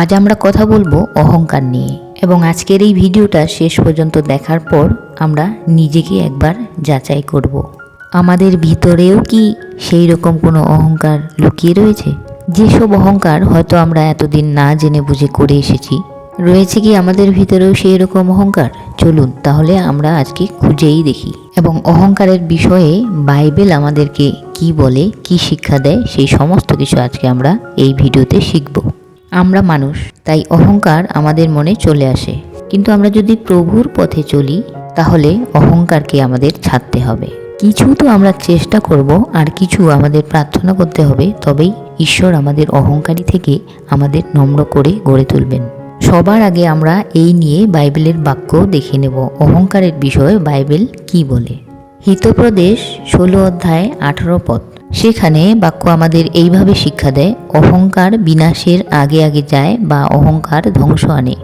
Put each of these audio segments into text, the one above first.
আজ আমরা কথা বলব অহংকার নিয়ে এবং আজকের এই ভিডিওটা শেষ পর্যন্ত দেখার পর আমরা নিজেকে একবার যাচাই করব। আমাদের ভিতরেও কি সেই রকম কোনো অহংকার লুকিয়ে রয়েছে? যেসব অহংকার হয়তো আমরা এতদিন না জেনে বুঝে করে এসেছি, রয়েছে কি আমাদের ভিতরেও সেই রকম অহংকার? চলুন তাহলে আমরা আজকে খুঁজেই দেখি। এবং অহংকারের বিষয়ে বাইবেল আমাদেরকে কি বলে, কি শিক্ষা দেয়, সেই সমস্ত কিছু আজকে আমরা এই ভিডিওতে শিখব। আমরা মানুষ, তাই অহংকার আমাদের মনে চলে আসে। কিন্তু আমরা যদি প্রভুর পথে চলি, তাহলে অহংকারকে আমাদের ছাড়তে হবে। কিছু তো আমরা চেষ্টা করব, আর কিছু আমাদের প্রার্থনা করতে হবে, তবেই ঈশ্বর আমাদের অহংকারী থেকে আমাদের নম্র করে গড়ে তুলবেন। সবার আগে আমরা এই নিয়ে বাইবেলের বাক্য দেখে নেব, অহংকারের বিষয়ে বাইবেল কি বলে? হিতপ্রদেশ ষোলো অধ্যায় আঠারো পদ সেখানে বাক্য আমাদের এইভাবে শিক্ষা দেয়, অহংকার বিনাশের আগে আগে যায় বা অহংকার ধ্বংস আনে।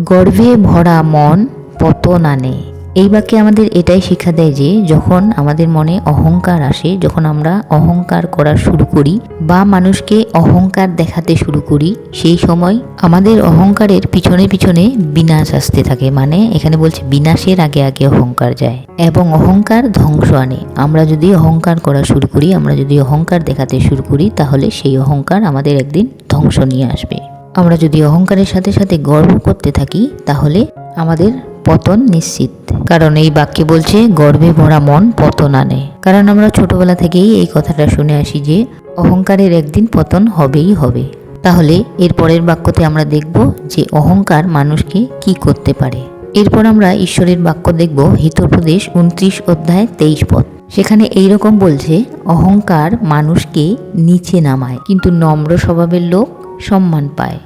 গর্ভে ভরা মন পতন আনে। এই বাক্যে আমাদের এটাই শিক্ষা দেয় যে, যখন আমাদের মনে অহংকার আসে, যখন আমরা অহংকার করা শুরু করি বা মানুষকে অহংকার দেখাতে শুরু করি, সেই সময় আমাদের অহংকারের পিছনে পিছনে বিনাশ আসতে থাকে। মানে এখানে বলছে বিনাশের আগে আগে অহংকার যায় এবং অহংকার ধ্বংস আনে। আমরা যদি অহংকার করা শুরু করি, আমরা যদি অহংকার দেখাতে শুরু করি, তাহলে সেই অহংকার আমাদের একদিন ধ্বংস নিয়ে আসবে। আমরা যদি অহংকারের সাথে সাথে গর্ব করতে থাকি, তাহলে আমাদের পতন নিশ্চিত। কারণ এই বাক্যে বলছে, গর্বে ভরা মন পতন আনে। কারণ আমরা ছোটবেলা থেকেই এই কথাটা শুনে আসি যে, অহংকারের একদিন পতন হবেই হবে। তাহলে এর পরের বাক্যতে আমরা দেখব যে, অহংকার মানুষকে কি করতে পারে। এরপর আমরা ঈশ্বরের বাক্য দেখব, হিতোপদেশ উনত্রিশ অধ্যায় তেইশ পদ। সেখানে এই রকম বলছে, অহংকার মানুষকে নিচে নামায়, কিন্তু নম্র স্বভাবের লোক সম্মান পায়।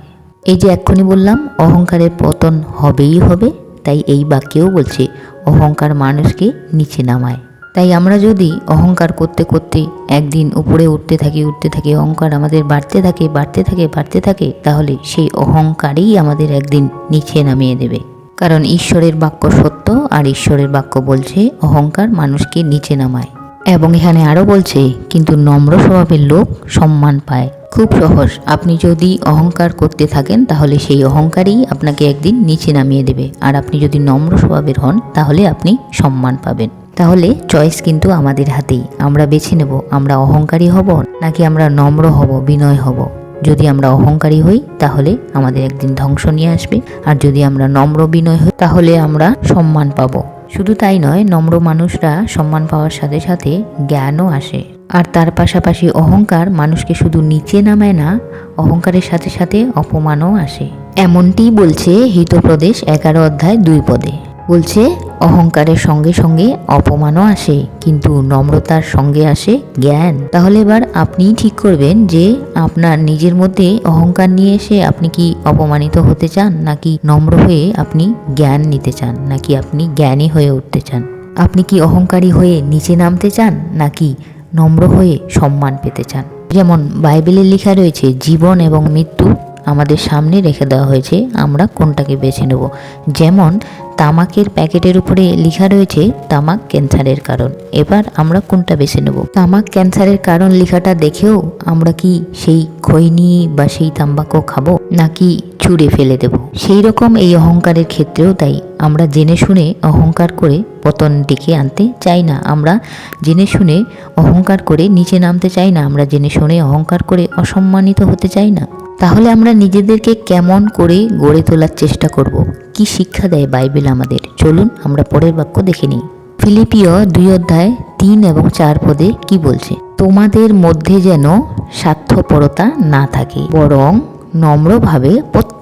এই যে এক্ষুনি বললাম, অহংকারের পতন হবেই হবে। তাই এই বাক্যেও বলছে, অহংকার মানুষকে নিচে নামায়। তাই আমরা যদি অহংকার করতে করতে একদিন উপরে উঠতে থাকি উঠতে থাকি, অহংকার আমাদের বাড়তে থাকে বাড়তে থাকে বাড়তে থাকে, তাহলে সেই অহংকারই আমাদের একদিন নিচে নামিয়ে দেবে। কারণ ঈশ্বরের বাক্য সত্য আর ঈশ্বরের বাক্য বলছে, অহংকার মানুষকে নিচে নামায়। এবং এখানে আরও বলছে, কিন্তু নম্র স্বভাবের লোক সম্মান পায়। খুব সহজ। আপনি যদি অহংকার করতে থাকেন, তাহলে সেই অহংকারই আপনাকে একদিন নিচে নামিয়ে দেবে। আর আপনি যদি নম্র স্বভাবের হন, তাহলে আপনি সম্মান পাবেন। তাহলে চয়েস কিন্তু আমাদের হাতেই। আমরা বেছে নেব, আমরা অহংকারী হব নাকি আমরা নম্র হব, বিনয় হব? যদি আমরা অহংকারী হই, তাহলে আমাদের একদিন ধ্বংস নিয়ে আসবে। আর যদি আমরা নম্র বিনয় হই, তাহলে আমরা সম্মান পাবো। শুধু তাই নয়, নম্র মানুষরা সম্মান পাওয়ার সাথে সাথে জ্ঞানও আসে। আর তার পাশাপাশি অহংকার মানুষকে শুধু নিচে নামায় না, অহংকারের সাথে সাথে অপমানও আসে। এমনটি বলছে হিতপ্রদেশ এগারো অধ্যায় দুই পদে। বলছে, অহংকারের সঙ্গে সঙ্গে অপমানও আসে, কিন্তু নম্রতার সঙ্গে আসে জ্ঞান। তাহলে এবার আপনিই ঠিক করবেন যে আপনার নিজের মধ্যে অহংকার নিয়ে এসে আপনি কি অপমানিত হতে চান, নাকি নম্র হয়ে আপনি জ্ঞান নিতে চান, নাকি আপনি জ্ঞানী হয়ে উঠতে চান? আপনি কি অহংকারী হয়ে নিচে নামতে চান, নাকি নম্র হয়ে সম্মান পেতে চান? যেমন বাইবেলে লেখা রয়েছে, জীবন এবং মৃত্যু আমাদের সামনে রেখে দেওয়া হয়েছে, আমরা কোনটাকে বেছে নেব। যেমন, তামাকের প্যাকেটের উপরে লেখা রয়েছে, তামাক ক্যান্সারের কারণ। এবার আমরা কোনটা বেছে নেব? তামাক ক্যান্সারের কারণ লেখাটা দেখেও আমরা কি সেই খৈনি বা সেই তাম্বাকো খাব? নাকি ছুঁড়ে ফেলে দেব। সেই রকম এই অহংকারের ক্ষেত্রেও তাই। আমরা জেনে শুনে অহংকার করে পতন ডেকে আনতে চাই না। আমরা জেনে শুনে অহংকার করে নিচে নামতে চাই না। আমরা জেনে শুনে অহংকার করে অসম্মানিত হতে চাই না। তাহলে আমরা নিজেদেরকে কেমন করে গড়ে তোলার চেষ্টা করব? কি শিক্ষা দেয় বাইবেল আমাদের? চলুন আমরা পরের বাক্য দেখে নিই। ফিলিপিও দুই অধ্যায় তিন এবং চার পদে কি বলছে? তোমাদের মধ্যে যেন স্বার্থপরতা না থাকে, বরং নম্রভাবে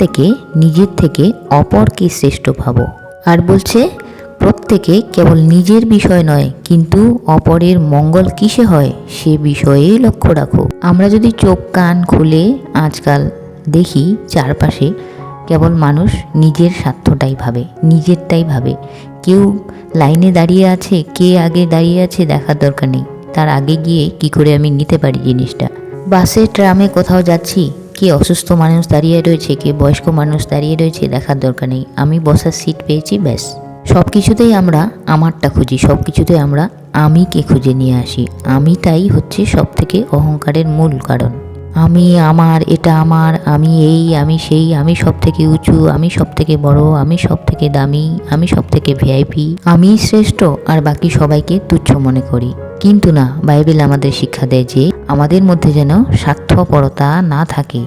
প্রত্যেকে নিজের থেকে অপরকে শ্রেষ্ঠ ভাবো। আর বলছে, প্রত্যেকে কেবল নিজের বিষয় নয়, কিন্তু অপরের মঙ্গল কিসে হয় সে বিষয়েই লক্ষ্য রাখো। আমরা যদি চোখ, কান খুলে আজকাল দেখি চারপাশে কেবল মানুষ নিজের স্বার্থটাই ভাবে, নিজেরটাই ভাবে। কেউ লাইনে দাঁড়িয়ে আছে, কে আগে দাঁড়িয়ে আছে দেখার দরকার নেই। তার আগে গিয়ে কি করে আমি নিতে পারি জিনিসটা? বাসে, ট্রামে কোথাও যাচ্ছি কে অসুস্থ মানুষ দাঁড়িয়ে রয়েছে, কে বয়স্ক মানুষ দাঁড়িয়ে রয়েছে, দেখার দরকার নেই। আমি বসার সিট পেয়েছি, ব্যাস। সব কিছুতেই আমরা আমারটা খুঁজি সব কিছুতেই আমরা আমিকে খুঁজে নিয়ে আসি। আমিটাই হচ্ছে সব থেকে অহংকারের মূল কারণ। আমি আমার, এটা আমার, আমি এই, আমি সেই, আমি সব থেকে উঁচু, আমি সব থেকে বড়, আমি সব থেকে দামি, আমি সব থেকে ভিআইপি আমি শ্রেষ্ঠ, আর বাকি সবাইকে তুচ্ছ মনে করি। কিন্তু না, বাইবেল আমাদের শিক্ষা দেয় যে আমাদের মধ্যে যেন স্বার্থপরতা না থাকে,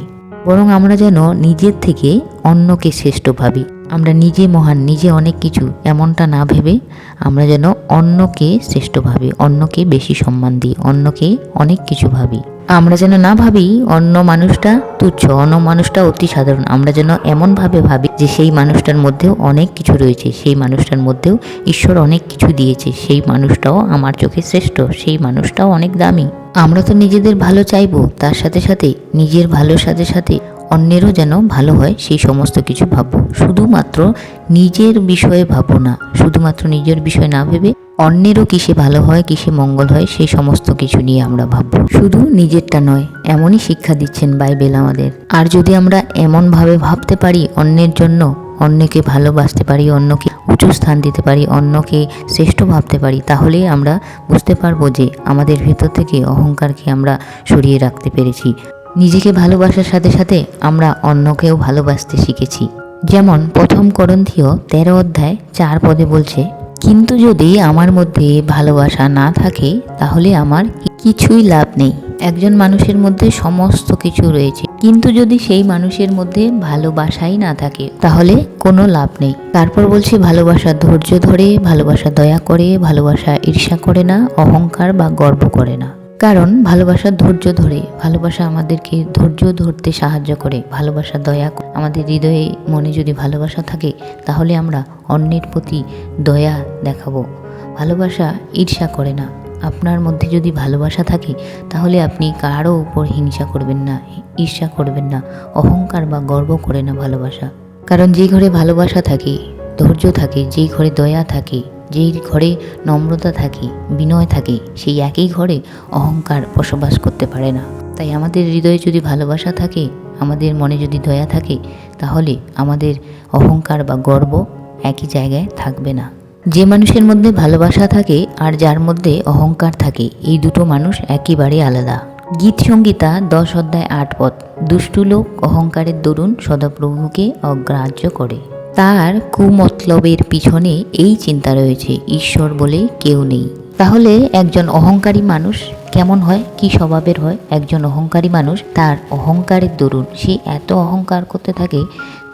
বরং আমরা যেন নিজের থেকে অন্যকে শ্রেষ্ঠ ভাবি। আমরা নিজে মহান, নিজে অনেক কিছু, এমনটা না ভেবে আমরা যেন অন্যকে শ্রেষ্ঠ ভাবি, অন্যকে বেশি সম্মান দিই, অন্যকে অনেক কিছু ভাবি। আমরা যেন না ভাবি অন্য মানুষটা তুচ্ছ, অন্য মানুষটা অতি সাধারণ। আমরা যেন এমনভাবে ভাবি যে সেই মানুষটার মধ্যেও অনেক কিছু রয়েছে, সেই মানুষটার মধ্যেও ঈশ্বর অনেক কিছু দিয়েছে, সেই মানুষটাও আমার চোখে শ্রেষ্ঠ, সেই মানুষটাও অনেক দামি। আমরা তো নিজেদের ভালো চাইব, তার সাথে সাথে, নিজের ভালোর সাথে সাথে অন্যেরও যেন ভালো হয়, সেই সমস্ত কিছু ভাববো। শুধুমাত্র নিজের বিষয়ে ভাবো না, শুধুমাত্র নিজের বিষয় না ভেবে অন্যেরও কিসে ভালো হয় কিসে মঙ্গল হয় সেই সমস্ত কিছু নিয়ে আমরা ভাববো। শুধু নিজেরটা নয়, এমনই শিক্ষা দিচ্ছেন বাইবেল আমাদের। আর যদি আমরা এমনভাবে ভাবতে পারি অন্যের জন্য, অন্যকে ভালোবাসতে পারি, অন্যকে উঁচু স্থান দিতে পারি, অন্যকে শ্রেষ্ঠ ভাবতে পারি, তাহলে আমরা বুঝতে পারব যে আমাদের ভেতর থেকে অহংকারকে আমরা সরিয়ে রাখতে পেরেছি। নিজেকে ভালোবাসার সাথে সাথে আমরা অন্যকেও ভালোবাসতে শিখেছি। যেমন প্রথম করন্থীয় তেরো অধ্যায় চার পদে বলছে কিন্তু যদি আমার মধ্যে ভালোবাসা না থাকে, তাহলে আমার কিছুই লাভ নেই। একজন মানুষের মধ্যে সমস্ত কিছু রয়েছে। কিন্তু যদি সেই মানুষের মধ্যে ভালোবাসাই না থাকে, তাহলে কোনো লাভ নেই। তারপর বলছি, ভালোবাসা ধৈর্য ধরে, ভালোবাসা দয়া করে, ভালোবাসা ঈর্ষা করে না, অহংকার বা গর্ব করে না। কারণ ভালোবাসা ধৈর্য ধরে, ভালোবাসা আমাদেরকে ধৈর্য ধরতে সাহায্য করে, ভালোবাসা দয়া আমাদের হৃদয়ে, মনে যদি ভালোবাসা থাকে, তাহলে আমরা অন্যের প্রতি দয়া দেখাবো। ভালোবাসা ঈর্ষা করে না। আপনার মধ্যে যদি ভালোবাসা থাকে, তাহলে আপনি কারও উপর হিংসা করবেন না, ঈর্ষা করবেন না, অহংকার বা গর্ব করে না ভালোবাসা। কারণ যে ঘরে ভালোবাসা থাকে, ধৈর্য থাকে যেই ঘরে দয়া থাকে যেই ঘরে নম্রতা থাকে, বিনয় থাকে, সেই একই ঘরে অহংকার বসবাস করতে পারে না। তাই আমাদের হৃদয়ে যদি ভালোবাসা থাকে, আমাদের মনে যদি দয়া থাকে, তাহলে আমাদের অহংকার বা গর্ব একই জায়গায় থাকবে না। যে মানুষের মধ্যে ভালোবাসা থাকে আর যার মধ্যে অহংকার থাকে, এই দুটো মানুষ একেবারে আলাদা। গীত সংগীতা দশ অধ্যায় আট পথ। দুষ্টু লোক অহংকারের দরুন সদাপ্রভুকে অগ্রাহ্য করে। তার কুমতলবের পিছনে এই চিন্তা রয়েছে, ঈশ্বর বলে কেউ নেই। তাহলে একজন অহংকারী মানুষ কেমন হয়? কি স্বভাবের হয়? একজন অহংকারী মানুষ তার অহংকারের দরুন, সে এত অহংকার করতে থাকে,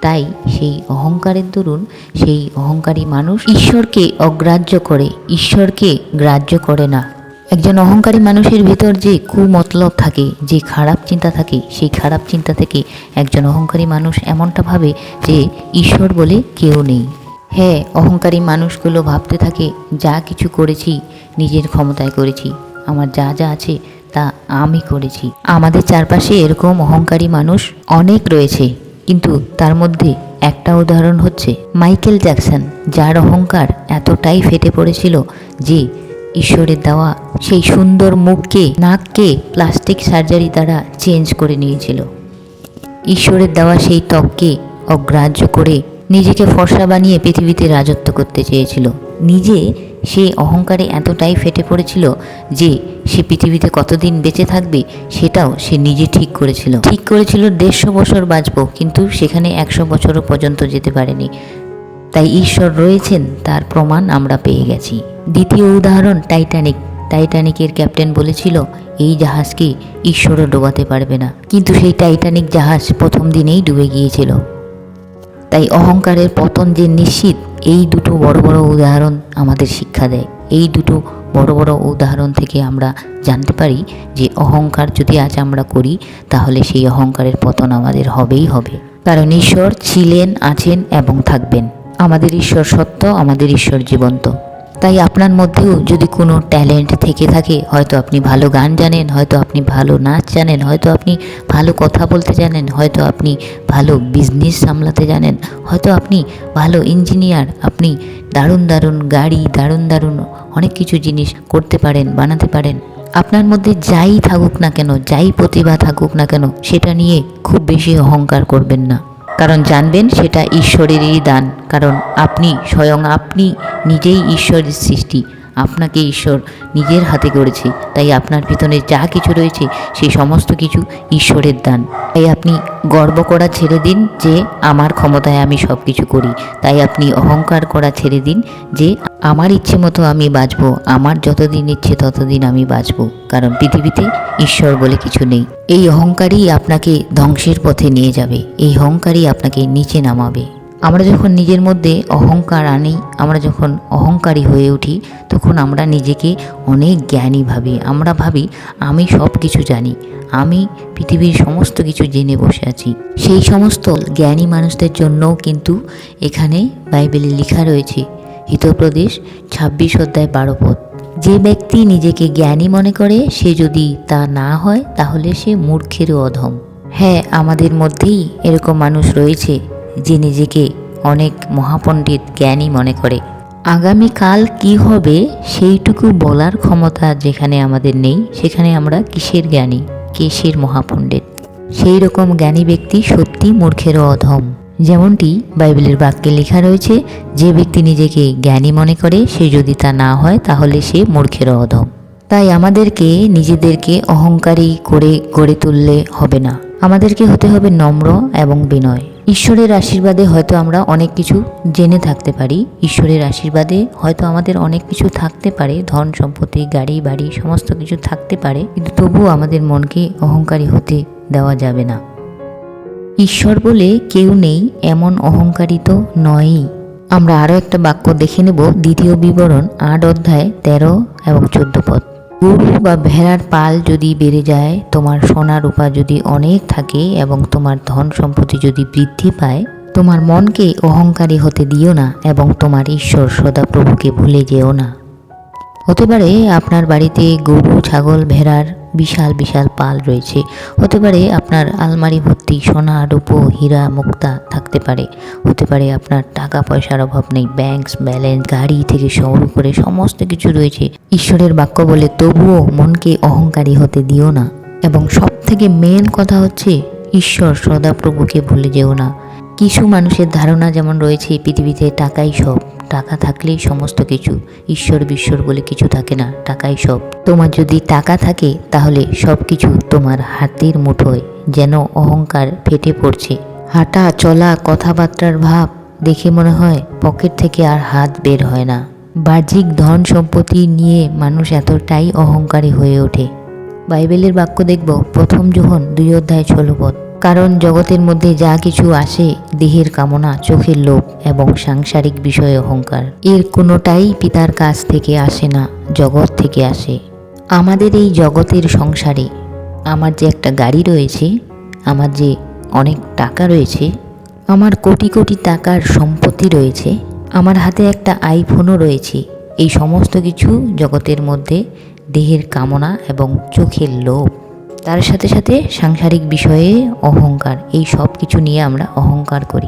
তাই সেই অহংকারের দরুন, সেই অহংকারী মানুষ ঈশ্বরকে অগ্রাহ্য করে, ঈশ্বরকে গ্রাহ্য করে না। একজন অহংকারী মানুষের ভিতর যে কুমতলব থাকে, যে খারাপ চিন্তা থাকে, সেই খারাপ চিন্তা থেকে একজন অহংকারী মানুষ এমনটা ভাবে যে ঈশ্বর বলে কেউ নেই। হ্যাঁ অহংকারী মানুষগুলো ভাবতে থাকে, যা কিছু করেছি, নিজের ক্ষমতায় করেছি। আমার যা যা আছে, তা আমি করেছি। আমাদের চারপাশে এরকম অহংকারী মানুষ অনেক রয়েছে, কিন্তু তার মধ্যে একটা উদাহরণ হচ্ছে মাইকেল জ্যাকসন, যার অহংকার এতটাই ফেটে পড়েছিল যে ঈশ্বরের দেওয়া সেই সুন্দর মুখকে, নাককে প্লাস্টিক সার্জারি দ্বারা চেঞ্জ করে নিয়েছিল। ঈশ্বরের দেওয়া সেই ত্বককে অগ্রাহ্য করে নিজেকে ফর্সা বানিয়ে পৃথিবীতে রাজত্ব করতে চেয়েছিল। নিজে সে অহংকারে এতটাই ফেটে পড়েছিল যে সে পৃথিবীতে কতদিন বেঁচে থাকবে সেটাও সে নিজে ঠিক করেছিল। ঠিক করেছিল দেড়শো বছর বাঁচব, কিন্তু সেখানে একশো বছরও পর্যন্ত যেতে পারেনি। তাই ঈশ্বর রয়েছেন, তার প্রমাণ আমরা পেয়ে গেছি। দ্বিতীয় উদাহরণ টাইটানিক টাইটানিকের ক্যাপ্টেন বলেছিল, এই জাহাজকে ঈশ্বরও ডোবাতে পারবে না। কিন্তু সেই টাইটানিক জাহাজ প্রথম দিনেই ডুবে গিয়েছিল। তাই অহংকারের পতন যে নিশ্চিত, এই দুটো বড় বড় উদাহরণ আমাদের শিক্ষা দেয়। এই দুটো বড় বড় উদাহরণ থেকে আমরা জানতে পারি যে অহংকার যদি আজ আমরা করি, তাহলে সেই অহংকারের পতন আমাদের হবেই হবে। কারণ ঈশ্বর ছিলেন, আছেন এবং থাকবেন। আমাদের ঈশ্বর সত্য, আমাদের ঈশ্বর জীবন্ত। তাই আপনার মধ্যেও যদি কোনো ট্যালেন্ট থেকে থাকে, হয়তো আপনি ভালো গান জানেন, হয়তো আপনি ভালো নাচ জানেন, হয়তো আপনি ভালো কথা বলতে জানেন, হয়তো আপনি ভালো বিজনেস সামলাতে জানেন, হয়তো আপনি ভালো ইঞ্জিনিয়ার আপনি দারুণ দারুণ গাড়ি, দারুণ দারুণ অনেক কিছু জিনিস করতে পারেন, বানাতে পারেন। আপনার মধ্যে যাই থাকুক না কেন, যাই প্রতিভা থাকুক না কেন, সেটা নিয়ে খুব বেশি অহংকার করবেন না। কারণ জানবেন সেটা ঈশ্বরেরই দান কারণ আপনি স্বয়ং আপনি নিজেই ঈশ্বরের সৃষ্টি। আপনাকে ঈশ্বর নিজের হাতে করেছে। তাই আপনার ভিতরে যা কিছু রয়েছে সেই সমস্ত কিছু ঈশ্বরের দান। তাই আপনি গর্ব করা ছেড়ে দিন যে আমার ক্ষমতায় আমি সব কিছু করি। তাই আপনি অহংকার করা ছেড়ে দিন যে আমার ইচ্ছে মতো আমি বাঁচবো, আমার যতদিন ইচ্ছে ততদিন আমি বাঁচবো। কারণ পৃথিবীতে ঈশ্বর বলে কিছু নেই। এই অহংকারই আপনাকে ধ্বংসের পথে নিয়ে যাবে। এই অহংকারই আপনাকে নিচে নামাবে। আমরা যখন নিজের মধ্যে অহংকার আনি, আমরা যখন অহংকারী হয়ে উঠি, তখন আমরা নিজেকে অনেক জ্ঞানী ভাবি। আমরা ভাবি, আমি সব কিছু জানি, আমি পৃথিবীর সমস্ত কিছু জেনে বসে আছি। সেই সমস্ত জ্ঞানী মানুষদের জন্যও কিন্তু এখানে বাইবেলে লেখা রয়েছে হিতপ্রদেশ ছাব্বিশ অধ্যায় বারো পদ। যে ব্যক্তি নিজেকে জ্ঞানী মনে করে, সে যদি তা না হয়, তাহলে সে মূর্খেরও অধম। হ্যাঁ আমাদের মধ্যেই এরকম মানুষ রয়েছে। যে নিজেকে অনেক মহাপণ্ডিত জ্ঞানী মনে করে। আগামীকাল কি হবে সেইটুকু বলার ক্ষমতা যেখানে আমাদের নেই, সেখানে আমরা কিসের জ্ঞানী? কিসের মহাপণ্ডিত? সেই রকম জ্ঞানী ব্যক্তি সত্যি মূর্খেরও অধম। যেমনটি বাইবেলের বাক্যে লেখা রয়েছে, যে ব্যক্তি নিজেকে জ্ঞানী মনে করে, সে যদি তা না হয়, তাহলে সে মূর্খেরও অধম। তাই আমাদেরকে নিজেদেরকে অহংকারী করে গড়ে তুললে হবে না। আমাদেরকে হতে হবে নম্র এবং বিনয়। ঈশ্বরের আশীর্বাদে হয়তো আমরা অনেক কিছু জেনে থাকতে পারি। ঈশ্বরের আশীর্বাদে হয়তো আমাদের অনেক কিছু থাকতে পারে। ধন, সম্পত্তি, গাড়ি, বাড়ি, সমস্ত কিছু থাকতে পারে। কিন্তু তবুও আমাদের মনকে অহংকারী হতে দেওয়া যাবে না। ঈশ্বর বলে কেউ নেই, এমন অহংকারী তো নয়ই। আমরা আরও একটা বাক্য দেখে নেব, দ্বিতীয় বিবরণ, আট অধ্যায় তেরো এবং চোদ্দ পদ। গরু বা ভেড়ার পাল যদি বেড়ে যায়, তোমার সোনা রূপা যদি অনেক থাকে এবং তোমার ধন সম্পত্তি যদি বৃদ্ধি পায়, তোমার মনকে অহংকারী হতে দিও না এবং তোমার ঈশ্বর সদাপ্রভুকে ভুলে যেও না। হতে পারে আপনার বাড়িতে গরু, ছাগল, ভেড়ার বিশাল বিশাল পাল রয়েছে। হতে পারে আপনার আলমারি ভর্তি, সোনা, রূপো, হীরা, মুক্তা থাকতে পারে। হতে পারে আপনার টাকা পয়সার অভাব নেই ব্যাংক ব্যালেন্স গাড়ি থেকে শুরু করে সমস্ত কিছু রয়েছে। ঈশ্বরের বাক্য বলে তবুও মনকে অহংকারী হতে দিও না। এবং সব থেকে মেন কথা হচ্ছে, ঈশ্বর সদাপ্রভুকে ভুলে যেও না। কিছু মানুষের ধারণা যেমন রয়েছে পৃথিবীতে টাকাই সব। টাকা থাকলেই সমস্ত কিছু। ঈশ্বর বিশ্বর বলে কিছু থাকে না, টাকাই সব। তোমার যদি টাকা থাকে, তাহলে সব কিছু তোমার হাতের মুঠোয়, যেন অহংকার ফেটে পড়ছে। হাঁটা, চলা, কথাবার্তার ভাব দেখে মনে হয় পকেট থেকে আর হাত বের হয় না। বাহ্যিক ধন সম্পত্তি নিয়ে মানুষ এতটাই অহংকারী হয়ে ওঠে। বাইবেলের বাক্য দেখব, প্রথম যখন দুই অধ্যায় ষোলো পদ। কারণ জগতের মধ্যে যা কিছু আসে, দেহের কামনা, চোখের লোভ এবং সাংসারিক বিষয়ে অহংকার। এর কোনোটাই পিতার কাছ থেকে আসে না, জগৎ থেকে আসে। আমাদের এই জগতের সংসারে আমার যে একটা গাড়ি রয়েছে, আমার যে অনেক টাকা রয়েছে, আমার কোটি কোটি টাকার সম্পত্তি রয়েছে, আমার হাতে একটা আইফোনও রয়েছে, এই সমস্ত কিছু জগতের মধ্যে দেহের কামনা এবং চোখের লোভ। তার সাথে সাথে সাংসারিক বিষয়ে অহংকার, এই সব কিছু নিয়ে আমরা অহংকার করি।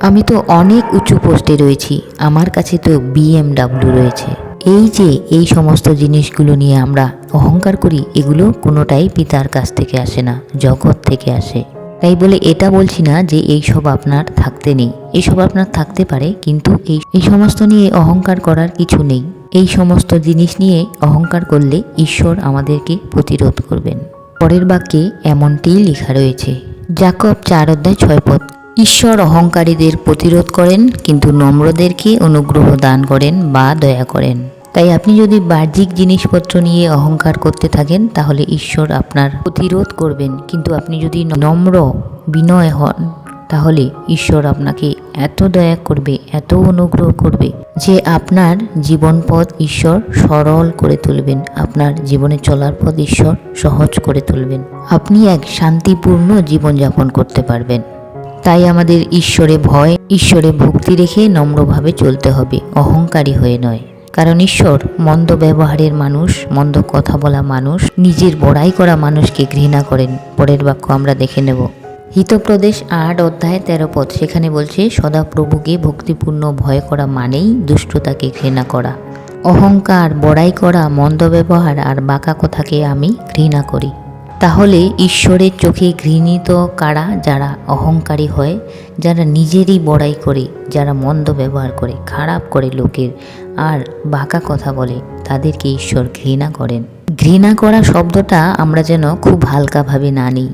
আমি তো অনেক উঁচু পোস্টে রয়েছি, আমার কাছে তো বিএমডাব্লিউ রয়েছে। এই যে এই সমস্ত জিনিসগুলো নিয়ে আমরা অহংকার করি, এগুলো কোনোটাই পিতার কাছ থেকে আসে না, জগৎ থেকে আসে। তাই বলে এটা বলছি না যে এই সব আপনার থাকতে নেই। এইসব আপনার থাকতে পারে, কিন্তু এই এই সমস্ত নিয়ে অহংকার করার কিছু নেই। এই সমস্ত জিনিস নিয়ে অহংকার করলে ঈশ্বর আমাদেরকে প্রতিরোধ করবেন। পরের বাক্যে এমনটিই লেখা রয়েছে। জাকব চার অধ্যায় ছয় পদ। ঈশ্বর অহংকারীদের প্রতিরোধ করেন, কিন্তু নম্রদেরকে অনুগ্রহ দান করেন বা দয়া করেন। তাই আপনি যদি বাহ্যিক জিনিসপত্র নিয়ে অহংকার করতে থাকেন, তাহলে ঈশ্বর আপনার প্রতিরোধ করবেন। কিন্তু আপনি যদি নম্র, বিনয় হন তাহলে ঈশ্বর আপনাকে এত দয়া করবে, এত অনুগ্রহ করবে যে আপনার জীবন পথ ঈশ্বর সরল করে তুলবেন, আপনার জীবনে চলার পথ ঈশ্বর সহজ করে তুলবেন। আপনি এক শান্তিপূর্ণ জীবনযাপন করতে পারবেন। তাই আমাদের ঈশ্বরে ভয়, ঈশ্বরে ভক্তি রেখে নম্রভাবে চলতে হবে, অহংকারী হয়ে নয়। কারণ ঈশ্বর মন্দ ব্যবহারের মানুষ, মন্দ কথা বলা মানুষ, নিজের বড়াই করা মানুষকে ঘৃণা করেন। পরের বাক্য আমরা দেখে নেব। হিতপ্রদেশ আট অধ্যায় তেরো পদ সেখানে বলছে, সদাপ্রভুকে ভক্তিপূর্ণ ভয় করা মানেই দুষ্টতাকে ঘৃণা করা। অহংকার, বড়াই করা, মন্দ ব্যবহার আর বাঁকা কথাকে আমি ঘৃণা করি। তাহলে ঈশ্বরের চোখে ঘৃণিত কারা? যারা অহংকারী হয়, যারা নিজেরই বড়াই করে, যারা মন্দ ব্যবহার করে, খারাপ করে লোকের আর বাঁকা কথা বলে, তাদেরকে ঈশ্বর ঘৃণা করেন। ঘৃণা করা শব্দটা আমরা যেন খুব হালকাভাবে না নিই।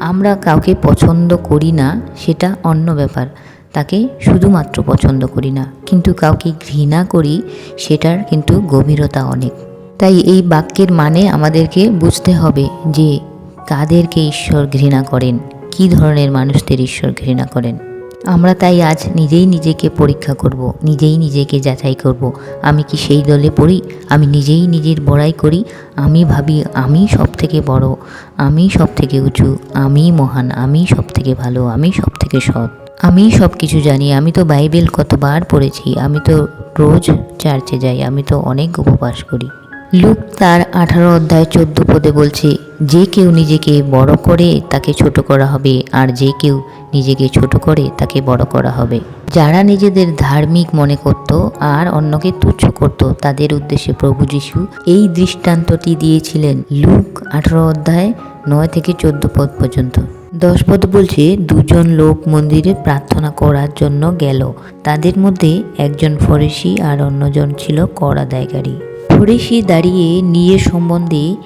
আমরা কাউকে পছন্দ করি না, সেটা অন্য ব্যাপার। তাকে শুধুমাত্র পছন্দ করি না। কিন্তু কাউকে ঘৃণা করি, সেটার কিন্তু গভীরতা অনেক। তাই এই বাক্যের মানে আমাদেরকে বুঝতে হবে যে, কাদেরকে ঈশ্বর ঘৃণা করেন? কী ধরনের মানুষদের ঈশ্বর ঘৃণা করেন? আমরা তাই আজ নিজেই নিজেকে পরীক্ষা করব, নিজেই নিজেকে যাচাই করব। আমি কি সেই দলে পড়ি? আমি নিজেই নিজের বড়াই করি? আমি ভাবি আমি সব থেকে বড়, আমি সব থেকে উঁচু, আমি মহান, আমি সব থেকে ভালো, আমি সব থেকে সৎ। আমি সব কিছু জানি, আমি তো বাইবেল কতবার পড়েছি, আমি তো রোজ চার্চে যাই, আমি তো অনেক উপবাস করি। লুক তার আঠারো অধ্যায় চোদ্দ পদে বলছে যে কেউ নিজেকে বড় করে তাকে ছোট করা হবে, আর যে কেউ নিজেকে ছোট করে তাকে বড় করা হবে। যারা নিজেদের ধার্মিক মনে করত আর অন্যকে তুচ্ছ করত, তাদের উদ্দেশ্যে প্রভু যিশু এই দৃষ্টান্তটি দিয়েছিলেন লুক আঠারো অধ্যায় নয় থেকে চোদ্দ পদ পর্যন্ত। দশ পদ বলছে, দুজন লোক মন্দিরে প্রার্থনা করার জন্য গেল। তাদের মধ্যে একজন ফরেসি আর অন্যজন ছিল কর দায়কারী। ফরেসি দাঁড়িয়ে নিজের সম্বন্ধে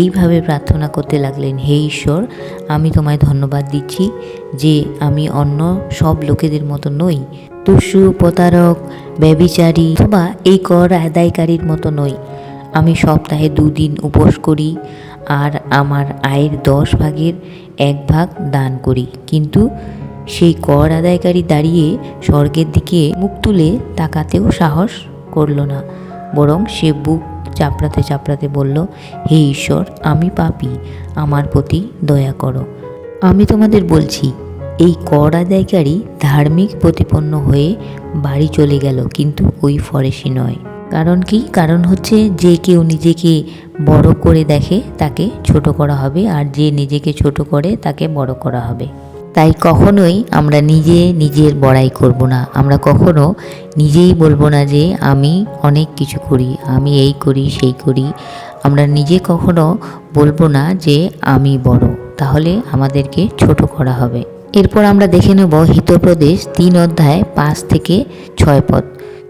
এইভাবে প্রার্থনা করতে লাগলেন, হে ঈশ্বর, আমি তোমায় ধন্যবাদ দিচ্ছি যে আমি অন্য সব লোকেদের মতো নই। তুষু প্রতারক ব্যবিচারী বা এই কর আদায়কারীর মতো নই। আমি সপ্তাহে দুদিন উপোস করি আর আমার আয়ের দশ ভাগের এক ভাগ দান করি। কিন্তু সেই কর আদায়কারী দাঁড়িয়ে স্বর্গের দিকে মুখ তুলে তাকাতেও সাহস করল না, বরং সে বুক চাপড়াতে চাপড়াতে বলল, হে ঈশ্বর, আমি পাপি, আমার প্রতি দয়া করো। আমি তোমাদের বলছি, এই কর আদায়কারী ধার্মিক প্রতিপন্ন হয়ে বাড়ি চলে গেল, কিন্তু ওই ফরেসি নয়। কারণ কি? কারণ হচ্ছে যে কেউ নিজেকে বড় করে দেখে তাকে ছোট করা হবে, আর যে নিজেকে ছোট করে তাকে বড় করা হবে। তাই কখনোই আমরা নিজে নিজের বড়াই করব না। আমরা কখনো নিজেই বলব না যে, আমি অনেক কিছু করি, আমি এই করি, সেই করি। আমরা নিজে কখনো বলব না যে, আমি বড়। তাহলে আমাদেরকে ছোট করা হবে। এরপর আমরা দেখে নেব হিতপ্রদেশ তিন অধ্যায় পাঁচ থেকে ছয় পদ।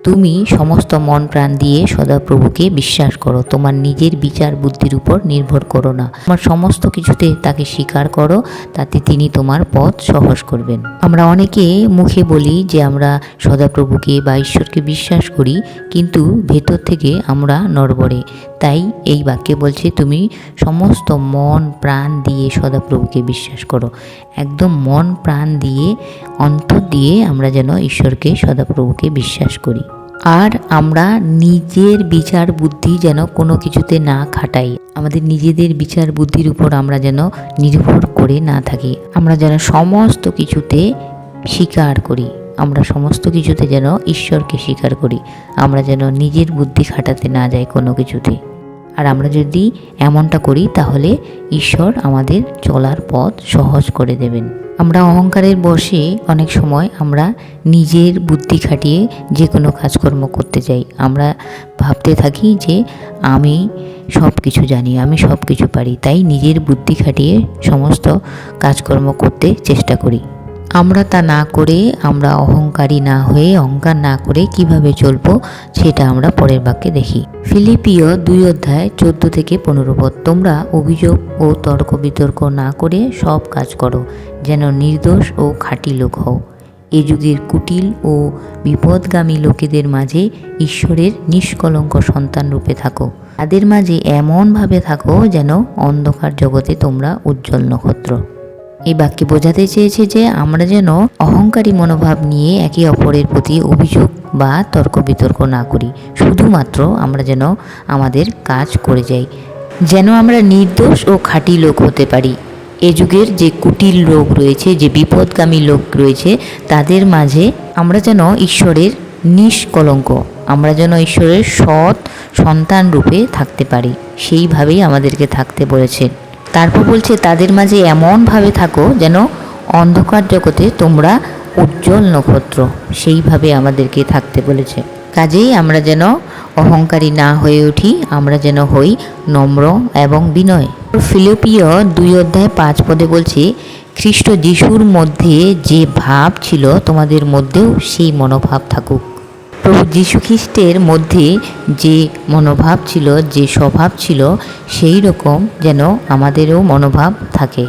তুমি সমস্ত মন প্রাণ দিয়ে সদাপ্রভুকে বিশ্বাস করো। তোমার নিজের বিচার বুদ্ধির উপর নির্ভর করো না। তোমার সমস্ত কিছুতে তাকে স্বীকার করো, তাতে তিনি তোমার পথ সহজ করবেন। আমরা অনেকে মুখে বলি যে আমরা সদাপ্রভুকে বা ঈশ্বরকে বিশ্বাস করি, কিন্তু ভেতর থেকে আমরা নড়বড়ে। তাই এই বাক্যে বলছে, তুমি সমস্ত মন প্রাণ দিয়ে সদাপ্রভুকে বিশ্বাস করো। একদম মন প্রাণ দিয়ে, অন্তর দিয়ে আমরা যেন ঈশ্বরকে, সদাপ্রভুকে বিশ্বাস করি। আর আমরা নিজের বিচার বুদ্ধি যেন কোনো কিছুতে না খাটাই। আমাদের নিজেদের বিচার বুদ্ধির উপর আমরা যেন নির্ভর করে না থাকি। আমরা যেন সমস্ত কিছুতে স্বীকার করি। আমরা সমস্ত কিছুতে যেন ঈশ্বরকে স্বীকার করি। আমরা যেন নিজের বুদ্ধি খাটাতে না যাই কোনো কিছুতে। আর আমরা যদি এমনটা করি, তাহলে ঈশ্বর আমাদের চলার পথ সহজ করে দেবেন। আমরা অহংকারের বসে অনেক সময় আমরা নিজের বুদ্ধি খাটিয়ে যে কোনো কাজকর্ম করতে যাই। আমরা ভাবতে থাকি যে আমি সব কিছু জানি, আমি সব কিছু পারি, তাই নিজের বুদ্ধি খাটিয়ে সমস্ত কাজকর্ম করতে চেষ্টা করি। আমরা তা না করে, আমরা অহংকারী না হয়ে, অহংকার না করে কীভাবে চলবো, সেটা আমরা পরের বাক্যে দেখি। ফিলিপিও দুই অধ্যায় চোদ্দ থেকে পনেরো পদ। তোমরা অভিযোগ ও তর্ক বিতর্ক না করে সব কাজ করো, যেন নির্দোষ ও খাঁটি লোক হও। এ যুগের কুটিল ও বিপদগামী লোকেদের মাঝে ঈশ্বরের নিষ্কলঙ্ক সন্তান রূপে থাকো। তাদের মাঝে এমনভাবে থাকো যেন অন্ধকার জগতে তোমরা উজ্জ্বল নক্ষত্র। এই বাক্যে বোঝাতে চেয়েছে যে আমরা যেন অহংকারী মনোভাব নিয়ে একে অপরের প্রতি অভিযোগ বা তর্ক বিতর্ক না করি। শুধুমাত্র আমরা যেন আমাদের কাজ করে যাই। যেন আমরা নির্দোষ ও খাঁটি লোক হতে পারি। এ যুগের যে কুটিল লোক রয়েছে, যে বিপদগামী লোক রয়েছে, তাদের মাঝে আমরা যেন ঈশ্বরের নিষ্কলঙ্ক, আমরা যেন ঈশ্বরের সৎ সন্তান রূপে থাকতে পারি। সেইভাবেই আমাদেরকে থাকতে বলেছে তারপর বলছে, তাদের মাঝে এমনভাবে থাকো যেন অন্ধকার জগতে তোমরা উজ্জ্বল নক্ষত্র। সেইভাবে আমাদেরকে থাকতে বলেছে। কাজেই আমরা যেন অহংকারী না হয়ে উঠি, আমরা যেন হই নম্র এবং বিনয়। ফিলিপিও দুই অধ্যায় পাঁচ পদে বলছে, খ্রিস্ট যিশুর মধ্যে যে ভাব ছিল, তোমাদের মধ্যেও সেই মনোভাব থাকুক। প্রভু খ্রিস্টের মধ্যে যে মনোভাব ছিল, যে স্বভাব ছিল, সেই রকম যেন আমাদেরও মনোভাব থাকে।